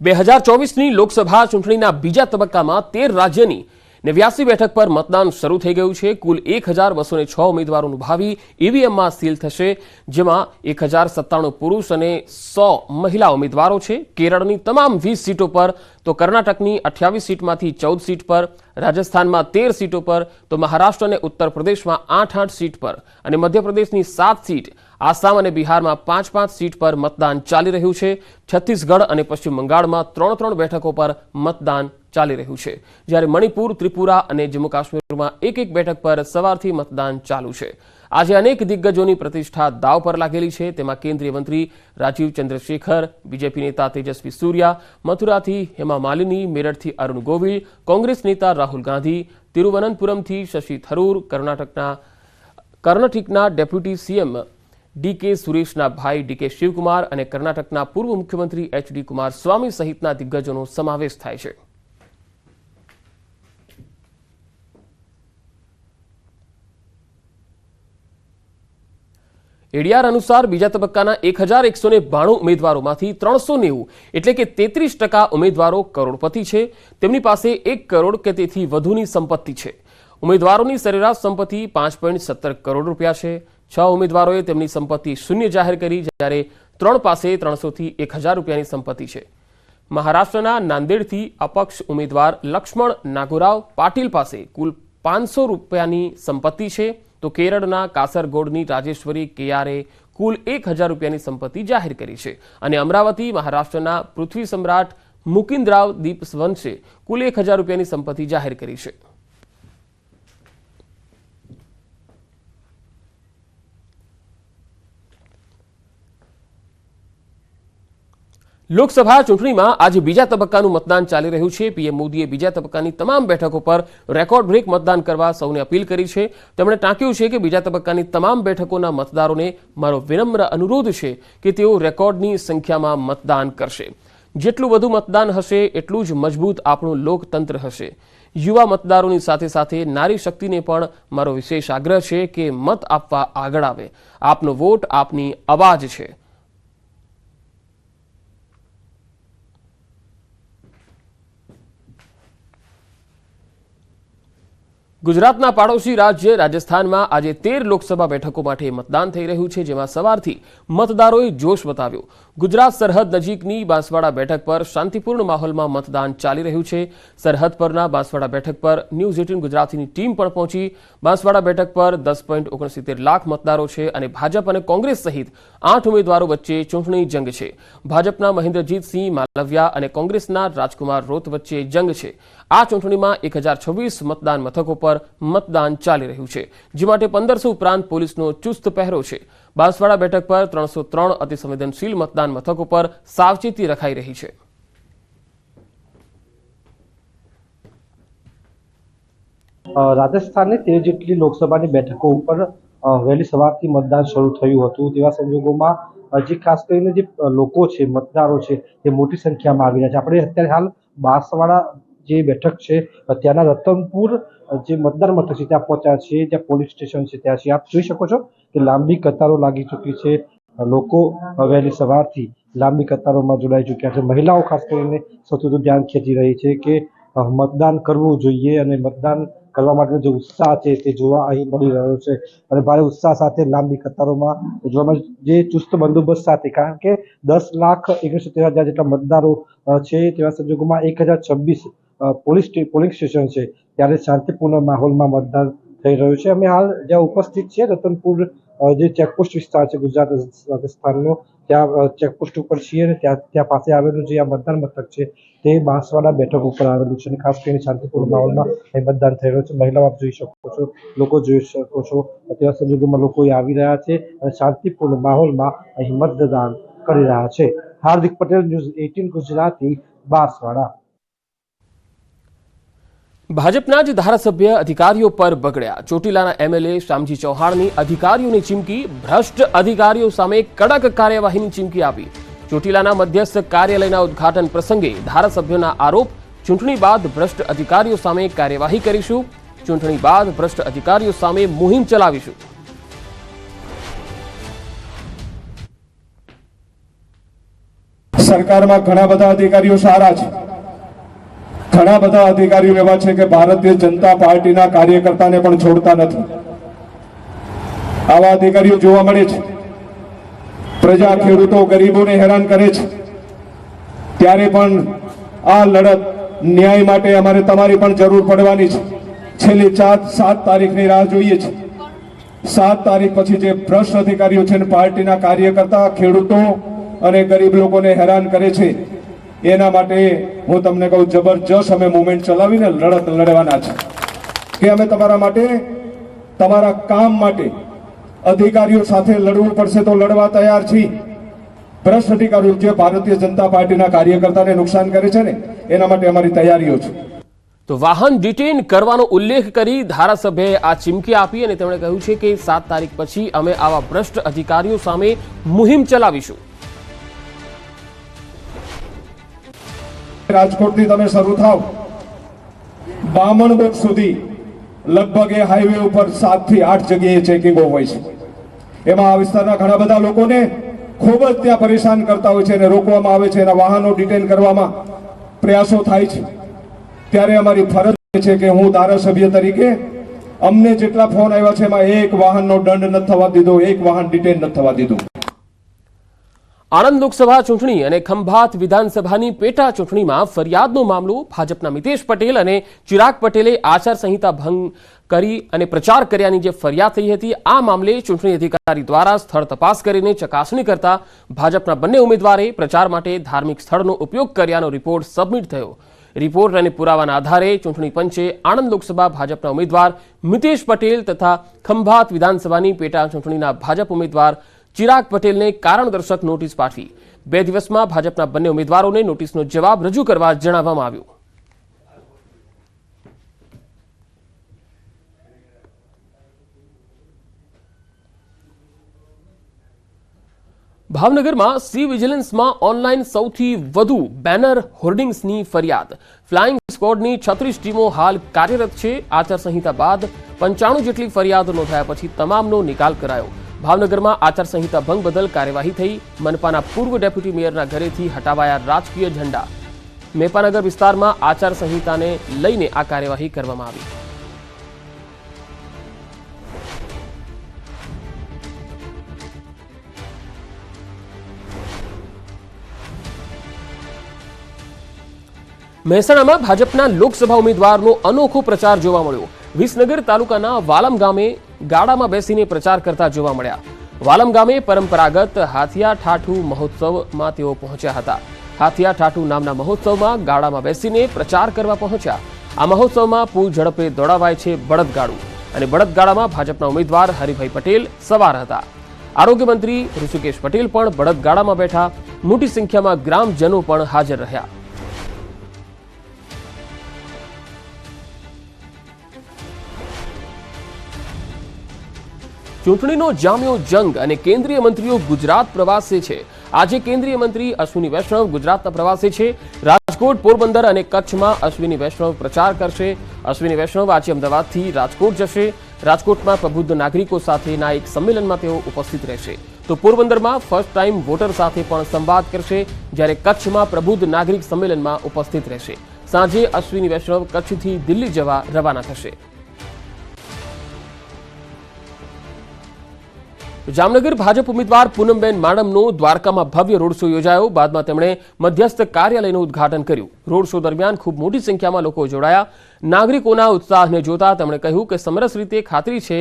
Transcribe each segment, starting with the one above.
બે હજાર ચોવીસની લોકસભા ચૂંટણીના બીજા તબક્કામાં તેર રાજ્યની નેવ્યાસી બેઠક પર મતદાન શરૂ થઈ ગયું છે. કુલ એક હજાર બસોને છ ઉમેદવારોનું ભાવિ ઈવીએમમાં સીલ થશે, જેમાં એક હજાર સત્તાણું પુરુષ અને સો મહિલા ઉમેદવારો છે. કેરળની તમામ વીસ સીટો પર તો કર્ણાટકની અઠ્યાવીસ સીટમાંથી ચૌદ સીટ પર, રાજસ્થાનમાં તેર સીટો પર તો મહારાષ્ટ્ર અને ઉત્તર પ્રદેશમાં આઠ આઠ સીટ પર અને મધ્યપ્રદેશની સાત સીટ, આસામ અને બિહારમાં પાંચ પાંચ સીટ પર મતદાન ચાલી રહ્યું છે. છત્તીસગઢ અને પશ્ચિમ બંગાળમાં ત્રણ ત્રણ બેઠકો પર મતદાન ચાલી રહ્યું છે. જ્યારે મણિપુર, ત્રિપુરા અને જમ્મુ કાશ્મીરમાં એક એક બેઠક પર સવારથી મતદાન ચાલુ છે. આજે અનેક દિગ્ગજોની પ્રતિષ્ઠા દાવ પર લાગેલી છે. તેમાં કેન્દ્રીય મંત્રી રાજીવ ચંદ્રશેખર, બીજેપી નેતા તેજસ્વી સૂર્યા, મથુરાથી હેમા માલિની, મેરઠથી અરુણ ગોવિલ, કોંગ્રેસ નેતા રાહુલ ગાંધી, તિરુવનંતપુરમથી શશી થરૂર, કર્ણાટકના કર્ણાટકના ડેપ્યુટી સીએમ ડીકે સુરેશના ભાઈ ડીકે શિવકુમાર અને કર્ણાટકના પૂર્વ મુખ્યમંત્રી એચડી કુમાર સ્વામી સહિતના દિગ્ગજોનો સમાવેશ થાય છે. એડીઆર અનુસાર બીજા તબક્કાના એક હજાર એકસો ને બાણું ઉમેદવારોમાંથી ત્રણસો નેવું એટલે કે તેત્રીસ ટકા ઉમેદવારો કરોડપતિ છે. તેમની પાસે એક કરોડ કે તેથી વધુની સંપત્તિ છે. ઉમેદવારોની સરેરાશ સંપત્તિ પાંચ પોઈન્ટ સત્તર કરોડ રૂપિયા છે. છ ઉમેદવારોએ તેમની સંપત્તિ શૂન્ય જાહેર કરી, જ્યારે ત્રણ પાસે ત્રણસોથી એક હજાર રૂપિયાની સંપત્તિ છે. મહારાષ્ટ્રના નાંદેડથી અપક્ષ ઉમેદવાર લક્ષ્મણ નાગોરાવ પાટીલ પાસે કુલ પાંચસો રૂપિયાની સંપત્તિ છે. તો કેરળના કાસરગોડની રાજેશ્વરી કેયારે કુલ એક હજાર રૂપિયાની સંપત્તિ જાહેર કરી છે અને અમરાવતી મહારાષ્ટ્રના પૃથ્વી સમ્રાટ મુકિંદરાવ દીપવંશે કુલ એક હજાર રૂપિયાની સંપત્તિ જાહેર કરી છે. લોકસભા ચૂંટણીમાં આજે બીજા તબક્કાનું મતદાન ચાલી રહ્યું છે. પીએમ મોદીએ બીજા તબક્કાની તમામ બેઠકો પર રેકોર્ડ બ્રેક મતદાન કરવા સૌને અપીલ કરી છે. તેમણે ટાંક્યું છે કે બીજા તબક્કાની તમામ બેઠકોના મતદારોને મારો વિનમ્ર અનુરોધ છે કે તેઓ રેકોર્ડની સંખ્યામાં મતદાન કરશે. જેટલું વધુ મતદાન હશે, એટલું જ મજબૂત આપણું લોકતંત્ર હશે. યુવા મતદારોની સાથે સાથે નારી શક્તિને પણ મારો વિશેષ આગ્રહ છે કે મત આપવા આગળ આવે. આપનો વોટ આપની અવાજ છે. ગુજરાતના પાડોશી રાજ્ય રાજસ્થાનમાં આજે તેર લોકસભા બેઠકો માટે મતદાન થઈ રહ્યું છે, જેમાં સવારથી મતદારોએ જોશ બતાવ્યો. ગુજરાત સરહદ નજીકની બાંસવાડા બેઠક પર શાંતિપૂર્ણ માહોલમાં મતદાન ચાલી રહ્યું છે. સરહદ પરના બાંસવાડા બેઠક પર ન્યૂઝ એટીન ગુજરાતીની ટીમ પણ પહોંચી. બાંસવાડા બેઠક પર દસ પોઈન્ટ ઓગણસિત્તેર લાખ મતદારો છે અને ભાજપ અને કોંગ્રેસ સહિત આઠ ઉમેદવારો વચ્ચે ચૂંટણી જંગ છે. ભાજપના મહેન્દ્રજીતસિંહ માલવિયા અને કોંગ્રેસના રાજકુમાર રોત વચ્ચે જંગ છે. આ ચૂંટણીમાં એક મતદાન મથકો પર મતદાન ચાલી રહ્યું છે, જે માટે પંદરસો ઉપરાંત પોલીસનો ચુસ્ત પહેરો છે. બાંસવાડા બેઠક પર ત્રણસો ત્રણ અતિસંવેદનશીલ મતદાન મથકો પર સાવચેતી રખાઈ રહી છે. રાજસ્થાનની તેર જેટલી લોકસભાની બેઠકો ઉપર વહેલી સવારથી મતદાન શરૂ થયું હતું. તેવા સંજોગોમાં હજી ખાસ કરીને જે લોકો છે, મતદારો છે, તે મોટી સંખ્યામાં આવી રહ્યા છે. આપણે અત્યારે હાલ બાંસવાડા જે બેઠક છે ત્યાંના રતનપુર જે મતદાર મથક છે, ત્યાં પહોંચ્યા છે જ્યાં પોલીસ સ્ટેશન છે, ત્યાં છે આપ જોઈ શકો છો કે લાંબી કતારો લાગી ચૂકી છે. લોકો વહેલી સવારથી લાંબી કતારોમાં જોડાઈ ચૂક્યા છે. મહિલાઓ ખાસ કરીને સૌથી વધુ ધ્યાન ખેંચી રહી છે કે મતદાન કરવું જોઈએ અને મતદાન કરવા માટેનો જે ઉત્સાહ છે તે જોવા અહીં મળી રહ્યો છે. અને ભારે ઉત્સાહ સાથે લાંબી કતારોમાં જોવા મળે જે ચુસ્ત બંદોબસ્ત સાથે, કારણ કે દસ લાખ એકસઠ હજાર જેટલા મતદારો છે. તેવા સંજોગોમાં એક હજાર છવ્વીસ પોલીસ પોલિંગ સ્ટેશન છે, ત્યારે શાંતિપૂર્ણ માહોલમાં મતદાન થઈ રહ્યું છે. અમે હાલ જ્યાં ઉપસ્થિત છે રતનપુર જે ચેકપોસ્ટ વિસ્તાર છે, ગુજરાત રાજસ્થાનનો, ત્યાં ચેકપોસ્ટ ઉપર છીએ અને ત્યાં ત્યાં પાસે આવેલું જે આ મતદાન મથક છે, તે બાંસવાડા બેઠક ઉપર આવેલું છે અને ખાસ કરીને શાંતિપૂર્ણ માહોલમાં અહીં મતદાન થઈ રહ્યું છે. મહિલાઓ આપ જોઈ શકો છો, લોકો જોઈ શકો છો તેવા સંજોગોમાં લોકો આવી રહ્યા છે અને શાંતિપૂર્ણ માહોલમાં અહીં મતદાન કરી રહ્યા છે. Hardik Patel, news eighteen Gujarati, Banswara. ભાજપના જ ધારાસભ્ય અધિકારીઓ પર બગડ્યા. ચોટીલાના એમએલએ શ્યામજી ચૌહાણની અધિકારીઓની ચીમકી, ભ્રષ્ટ અધિકારીઓ સામે કડક કાર્યવાહીની ચીમકી આપી. ચોટીલાના મધ્યસ્થ કાર્યાલયના ઉદ્ઘાટન પ્રસંગે ધારાસભ્યોના આરોપ, ચૂંટણી બાદ ભ્રષ્ટ અધિકારીઓ સામે કાર્યવાહી કરીશું, ચૂંટણી બાદ ભ્રષ્ટ અધિકારીઓ સામે મુહિમ ચલાવીશું. સરકારમાં ઘણા બધા અધિકારીઓ સારા છે. ઘણા બધા અધિકારીઓ એવા છે કે ભારતીય જનતા પાર્ટીના કાર્યકર્તાને પણ છોડતા નથી. આવા અધિકારીઓ જોવા મળે છે. પ્રજા ખેડૂતો ગરીબોને હેરાન કરે છે. ત્યારે પણ આ લડત ન્યાય માટે અમારે તમારી પણ જરૂર પડવાની છે. છેલ્લી ચાર, સાત તારીખની રાહ જોઈએ છે. સાત તારીખ પછી જે ભ્રષ્ટ અધિકારીઓ છે પાર્ટીના કાર્યકર્તા, ખેડૂતો અને ગરીબ લોકોને હેરાન કરે છે એના માટે હું તમને કહું, જબરજસ્ત અમે મુવમેન્ટ ચલાવીને લડત લડવાના છે. કે અમે તમારા માટે, તમારા કામ માટે અધિકારીઓ સાથે લડવું પડશે તો લડવા તૈયાર છીએ. ભ્રષ્ટ અધિકારીઓ જે ભારતીય જનતા પાર્ટીના કાર્યકર્તાને નુકસાન કરે છે ને, એના માટે અમારી તૈયારીઓ છે. તો વાહન ડિટેન કરવાનો ઉલ્લેખ કરી ધારાસભ્યએ આ ચીમકી આપી અને તેમણે કહ્યું છે કે સાત તારીખ પછી અમે આવા ભ્રષ્ટ અધિકારીઓ સામે મુહિમ ચલાવીશું. રાજકોટથી તમે શરૂ થાવ. બામણગઢ સુધી લગભગ એ હાઈવે ઉપર સાતથી આઠ જગ્યાએ ચેકિંગો હોય છે. એમાં આ વિસ્તારના ઘણા બધા લોકોને ખૂબ જ ત્યાં પરેશાન કરતા હોય છે અને રોકવામાં આવે છે. એના વાહનો ડિટેન કરવામાં પ્રયાસો થાય છે. ત્યારે અમારી ફરજ છે કે હું ધારાસભ્ય તરીકે અમને જેટલા ફોન આવ્યા છે, એમાં એક વાહનનો દંડ નથી થવા દીધો, એક વાહન ડિટેન નથી થવા દીધું. આણંદ લોકસભા ચૂંટણી અને ખંભાત વિધાનસભાની પેટા ચૂંટણીમાં ફરિયાદનો મામલો ભાજપના મિતેશ પટેલ અને ચિરાગ પટેલે આચારસંહિતા ભંગ કરી અને પ્રચાર કર્યાની જે ફરિયાદ થઈ હતી, આ મામલે ચૂંટણી અધિકારી દ્વારા સ્થળ તપાસ કરીને ચકાસણી કરતા ભાજપના બંને ઉમેદવારે પ્રચાર માટે ધાર્મિક સ્થળનો ઉપયોગ કર્યાનો રિપોર્ટ સબમિટ થયો. રિપોર્ટ અને પુરાવાના આધારે ચૂંટણી પંચે આણંદ લોકસભા ભાજપના ઉમેદવાર મિતેશ પટેલ તથા ખંભાત વિધાનસભાની પેટા ચૂંટણીના ભાજપ ઉમેદવાર ચિરાગ પટેલને કારણદર્શક નોટિસ પાઠવી. બે દિવસમાં ભાજપના બંને ઉમેદવારોને નોટિસનો જવાબ રજૂ કરવા જણાવવામાં આવ્યું. ભાવનગરમાં સી વિજિલન્સમાં ઓનલાઈન સૌથી વધુ બેનર હોર્ડિંગ્સની ફરિયાદ. ફ્લાઇંગ સ્ક્વોડની છત્રીસ ટીમો હાલ કાર્યરત છે. આચારસંહિતા બાદ પંચાણું જેટલી ફરિયાદો નોંધાયા પછી તમામનો નિકાલ કરાયો. ભાવનગરમાં આચારસંહિતા ભંગ બદલ કાર્યવાહી થઈ. મનપાના પૂર્વ ડેપ્યુટી મેયરના ઘરેથી હટાવાયા રાજકીય ઝંડા. મેપાનગર વિસ્તારમાં આચારસંહિતાને લઈને આ કાર્યવાહી કરવામાં આવી. મહેસાણામાં ભાજપના લોકસભા ઉમેદવારનો અનોખો પ્રચાર જોવા મળ્યો. વિસનગર તાલુકાના વાલમ ગામે ગાડામાં બેસીને પ્રચાર કરતા જોવા મળ્યા. વાલમ ગામે પરંપરાગત હાથિયા ઠાઠુ મહોત્સવમાં તેઓ પહોંચ્યા હતા. હાથિયા ઠાઠુ નામના મહોત્સવમાં ગાડામાં બેસીને પ્રચાર કરવા પહોંચ્યા. આ મહોત્સવમાં પૂર ઝડપે દોડાવાય છે બળદગાડું અને બળદગાડામાં ભાજપના ઉમેદવાર હરિભાઈ પટેલ સવાર હતા. આરોગ્ય મંત્રી ઋષિકેશ પટેલ પણ બળદગાડામાં બેઠા. મોટી સંખ્યામાં ગ્રામજનો પણ હાજર રહ્યા. ચૂંટણીનો જામ્યો જંગ અને કેન્દ્રીય મંત્રીઓ ગુજરાત પ્રવાસે છે. આજે કેન્દ્રીય મંત્રી અશ્વિની વૈષ્ણવ ગુજરાતના પ્રવાસે છે. રાજકોટ, પોરબંદર અને કચ્છમાં અશ્વિની વૈષ્ણવ પ્રચાર કરશે. અશ્વિની વૈષ્ણવ આજે અમદાવાદથી રાજકોટ જશે. રાજકોટમાં પ્રબુદ્ધ નાગરિકો સાથેના એક સંમેલનમાં તેઓ ઉપસ્થિત રહેશે. તો પોરબંદરમાં ફર્સ્ટ ટાઈમ વોટર સાથે પણ સંવાદ કરશે, જ્યારે કચ્છમાં પ્રબુદ્ધ નાગરિક સંમેલનમાં ઉપસ્થિત રહેશે. સાંજે અશ્વિની વૈષ્ણવ કચ્છથી દિલ્હી જવા રવાના થશે. જામનગર ભાજપ ઉમેદવાર પૂનમબેન માડમનો દ્વારકામાં ભવ્ય રોડ શો યોજાયો. બાદમાં તેમણે મધ્યસ્થ કાર્યાલયનું ઉદ્ઘાટન કર્યું. રોડ શો દરમિયાન ખૂબ મોટી સંખ્યામાં લોકો જોડાયા. નાગરિકોના ઉત્સાહને જોતા તેમણે કહ્યું કે સમરસ રીતે ખાતરી છે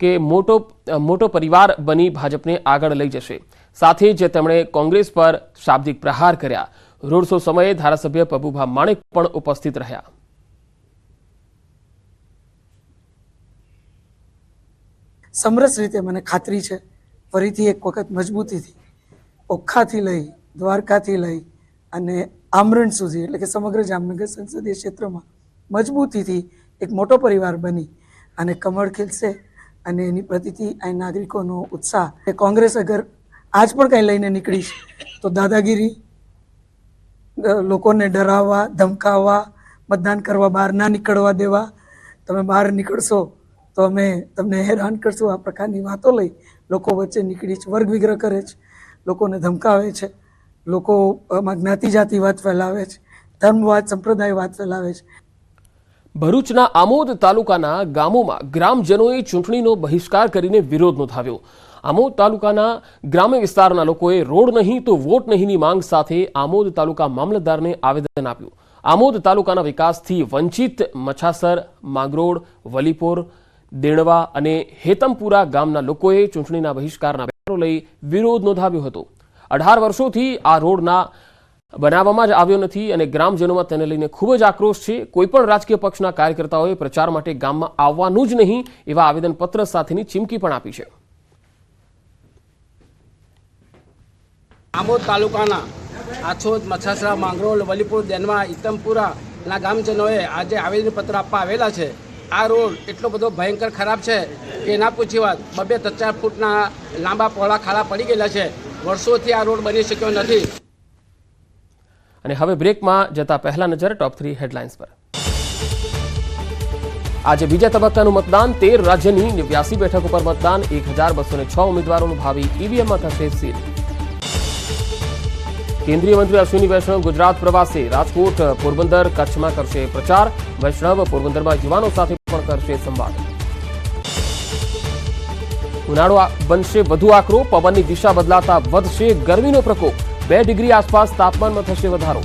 કે મોટો મોટો પરિવાર બની ભાજપને આગળ લઈ જશે. સાથે જ તેમણે કોંગ્રેસ પર શાબ્દિક પ્રહાર કર્યા. રોડ શો સમયે ધારાસભ્ય પ્રભુભા માણેક પણ ઉપસ્થિત રહ્યા. સમરસ રીતે મને ખાતરી છે. ફરીથી એક વખત મજબૂતીથી, ઓખાથી લઈ, દ્વારકાથી લઈ અને આમરણ સુધી, એટલે કે સમગ્ર જામનગર સંસદીય ક્ષેત્રમાં મજબૂતીથી એક મોટો પરિવાર બની અને કમળ ખીલશે અને એની પ્રતિથી અહીં નાગરિકોનો ઉત્સાહ. એ કોંગ્રેસ અગર આજ પણ કંઈ લઈને નીકળીશ, તો દાદાગીરી લોકોને ડરાવવા, ધમકાવવા, મતદાન કરવા, બહાર ના નીકળવા દેવા. તમે બહાર નીકળશો તો અમે તમને હેરાન કરશું આ પ્રકારની વાતો લઈ. લોકો વચ્ચે નીકળી છે વર્ગ વિગ્રહ કરે છે. લોકોને ધમકાવે છે. લોકોમાં જ્ઞાતિ જાતિવાદ ફેલાવે છે. ધર્મવાદ સંપ્રદાયવાદ ફેલાવે છે. ભરૂચના આમોદ તાલુકાના ગામોમાં ગ્રામજનોએ ચૂંટણીનો બહિષ્કાર કરીને વિરોધ નોંધાવ્યો. આમોદ તાલુકાના ગ્રામ્ય વિસ્તારના લોકોએ રોડ નહીં તો વોટ નહીંની માંગ સાથે આમોદ તાલુકા મામલતદારને આવેદન આપ્યું. આમોદ તાલુકાના વિકાસથી વંચિત મછાસર, માંગરોળ, વલીપોર દેણવા અને હેતમપુરા ગામના લોકોએ ચૂંટણીના બહિષ્કારના બેનરો લઈ વિરોધ નોંધાવ્યો હતો. અઢાર વર્ષોથી આ રોડના બનાવવામાં જ આવ્યો નથી અને ગ્રામજનોમાં તેને લઈને ખૂબ જ આક્રોશ છે. કોઈપણ રાજકીય પક્ષના કાર્યકર્તાઓએ પ્રચાર માટે ગામમાં આવવાનું જ નહીં એવા આવેદનપત્ર સાથેની ચીમકી પણ આપી છે. આમોદ તાલુકાના આછોદ મછાસરા માંગરોળ, વલીપુર, દેનવા ઇતમપુરાના ગામજનોએ આજે આવેદનપત્ર આપવા આવેલા છે. આ રોડ એટલો બધો ભયંકર ખરાબ છે કે એના પૂછી વાત. બબે ત્રણ ફૂટના લાંબા પહોળા ખાડા પડી ગયેલા છે. વર્ષોથી આ રોડ બની શક્યો નથી. અને હવે બ્રેકમાં જતા પહેલા નજર ટોપ થ્રી હેડલાઇન્સ પર. આજે બીજા તબક્કાનું મતદાન તેર રાજ્યની નેવ્યાસી બેઠક ઉપર મતદાન એક હજાર બસો છ ઉમેદવારોનું ભાવિ ઈવીએમમાં થશે સીલ. કેન્દ્રીય મંત્રી અશ્વિની વૈષ્ણવ ગુજરાત પ્રવાસે રાજકોટ પોરબંદર કચ્છમાં કરશે પ્રચાર. વૈષ્ણવ પોરબંદરમાં યુવાનો સાથે પણ કરશે સંવાદ. ઉનાળો બનશે વધુ આકરો, પવનની દિશા બદલાતા વધશે ગરમીનો પ્રકોપ. બે ડિગ્રી આસપાસ તાપમાનમાં થશે વધારો.